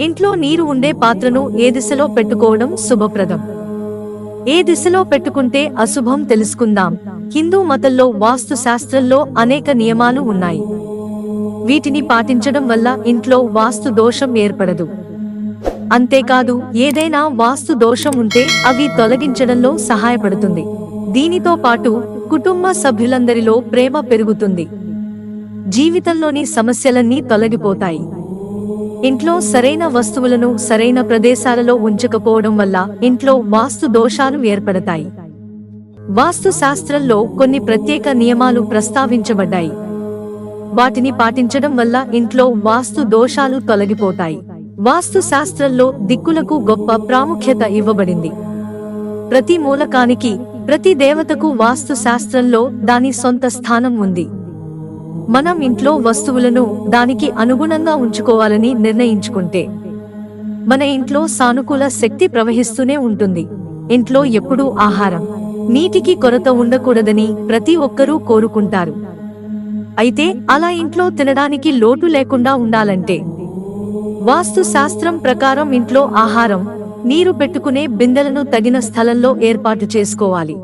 ఇంట్లో నీరు ఉండే పాత్రను ఏ దిశలో పెట్టుకోవడం శుభప్రదం. ఏ దిశలో పెట్టుకుంటే అశుభం తెలుసుకుందాం. హిందూ మతంలో వాస్తు శాస్త్రంలో అనేక నియమాలు ఉన్నాయి. వీటిని పాటించడం వల్ల ఇంట్లో వాస్తు దోషం ఏర్పడదు. అంతేకాదు ఏదైనా వాస్తు దోషం ఉంటే అవి తొలగించడంలో సహాయపడుతుంది. దీనితో పాటు కుటుంబ సభ్యులందరిలో ప్రేమ పెరుగుతుంది. జీవితంలోని సమస్యలన్నీ తొలగిపోతాయి. ఇంట్లో సరైన వస్తువులను సరైన ప్రదేశాలలో ఉంచకపోవడం వల్ల ఇంట్లో వాస్తు దోషాలు ఏర్పడతాయి. వాస్తు శాస్త్రంలో కొన్ని ప్రత్యేక నియమాలు ప్రస్తావించబడ్డాయి. వాటిని పాటించడం వల్ల ఇంట్లో వాస్తు దోషాలు తొలగిపోతాయి. వాస్తు శాస్త్రంలో దిక్కులకు గొప్ప ప్రాముఖ్యత ఇవ్వబడింది. ప్రతి మూలకానికి ప్రతి దేవతకు వాస్తు శాస్త్రంలో దాని సొంత స్థానం ఉంది. మనం ఇంట్లో వస్తువులను దానికి అనుగుణంగా ఉంచుకోవాలని నిర్ణయించుకుంటే మన ఇంట్లో సానుకూల శక్తి ప్రవహిస్తూనే ఉంటుంది. ఇంట్లో ఎప్పుడూ ఆహారం నీటికి కొరత ఉండకూడదని ప్రతి ఒక్కరూ కోరుకుంటారు. అయితే అలా ఇంట్లో తినడానికి లోటు లేకుండా ఉండాలంటే వాస్తు శాస్త్రం ప్రకారం ఇంట్లో ఆహారం నీరు పెట్టుకునే బిందెలను తగిన స్థలంలో ఏర్పాటు చేసుకోవాలి.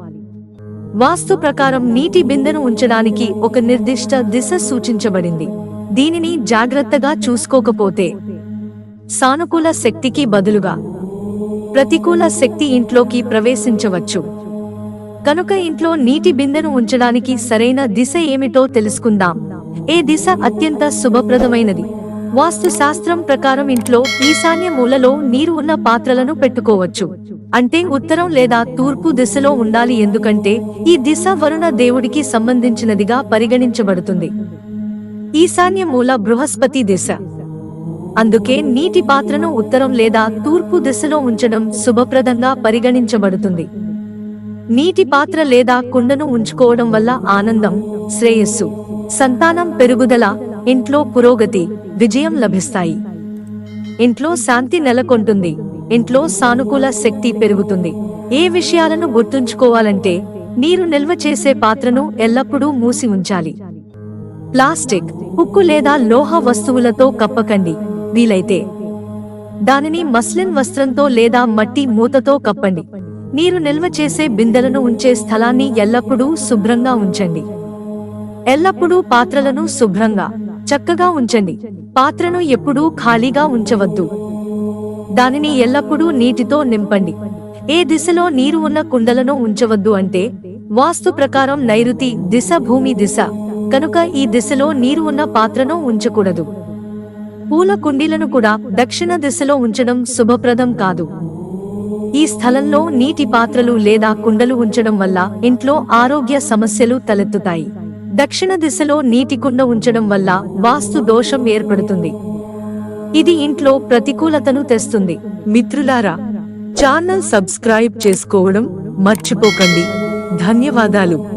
వాస్తు ప్రకారం నీటి బిందెను ఉంచడానికి ఒక నిర్దిష్ట దిశ సూచించబడింది. దీనిని జాగ్రత్తగా చూసుకోకపోతే సానుకూల శక్తికి బదులుగా ప్రతికూల శక్తి ఇంట్లోకి ప్రవేశించవచ్చు. కనుక ఇంట్లో నీటి బిందెను ఉంచడానికి సరైన దిశ ఏమిటో తెలుసుకుందాం. ఏ దిశ అత్యంత శుభప్రదమైనది? వాస్తు శాస్త్రం ప్రకారం ఇంట్లో ఈశాన్య మూలలో నీరు ఉన్న పాత్రలను పెట్టుకోవచ్చు. అంటే ఉత్తరం లేదా తూర్పు దిశలో ఉండాలి ఎందుకంటే ఈ దిశ వరుణ దేవుడికి సంబంధించినదిగా పరిగణించబడుతుంది. ఈశాన్య మూల బృహస్పతి దిశ. అందుకే నీటి పాత్రను ఉత్తరం లేదా తూర్పు దిశలో ఉంచడం శుభప్రదంగా పరిగణించబడుతుంది. నీటి పాత్ర లేదా కుండను ఉంచుకోవడం వల్ల ఆనందం శ్రేయస్సు సంతానం పెరుగుదల ఇంట్లో పురోగతి విజయం లభిస్తాయి. ఇంట్లో శాంతి నెలకొంటుంది. ఇంట్లో సానుకూల శక్తి పెరుగుతుంది. ఏ విషయాలను గుర్తుంచుకోవాలంటే నీరు నిల్వ చేసే పాత్రను ఎల్లప్పుడూ మూసి ఉంచాలి. ప్లాస్టిక్ ఉక్కు లేదా లోహ వస్తువులతో కప్పకండి. వీలైతే దానిని మస్లిన్ వస్త్రంతో లేదా మట్టి మూతతో కప్పండి. నీరు నిల్వ చేసే బిందెలను ఉంచే స్థలాన్ని ఎల్లప్పుడూ శుభ్రంగా ఉంచండి. ఎల్లప్పుడూ పాత్రలను శుభ్రంగా చక్కగా ఉంచండి. పాత్రను ఎప్పుడూ ఖాళీగా ఉంచవద్దు. దానిని ఎల్లప్పుడూ నీటితో నింపండి. ఏ దిశలో నీరు ఉన్న కుండలను ఉంచవద్దు అంటే వాస్తు ప్రకారం నైరుతి దిశ భూమి దిశ. కనుక ఈ దిశలో నీరు ఉన్న పాత్రను ఉంచకూడదు. పూల కుండీలను కూడా దక్షిణ దిశలో ఉంచడం శుభప్రదం కాదు. ఈ స్థలంలో నీటి పాత్రలు లేదా కుండలు ఉంచడం వల్ల ఇంట్లో ఆరోగ్య సమస్యలు తలెత్తుతాయి. దక్షిణ దిశలో నీటి కుండ ఉంచడం వల్ల వాస్తు దోషం ఏర్పడుతుంది. ఇది ఇంట్లో ప్రతికూలతను తెస్తుంది. మిత్రులారా ఛానల్ సబ్స్క్రైబ్ చేసుకోవడం మర్చిపోకండి. ధన్యవాదాలు.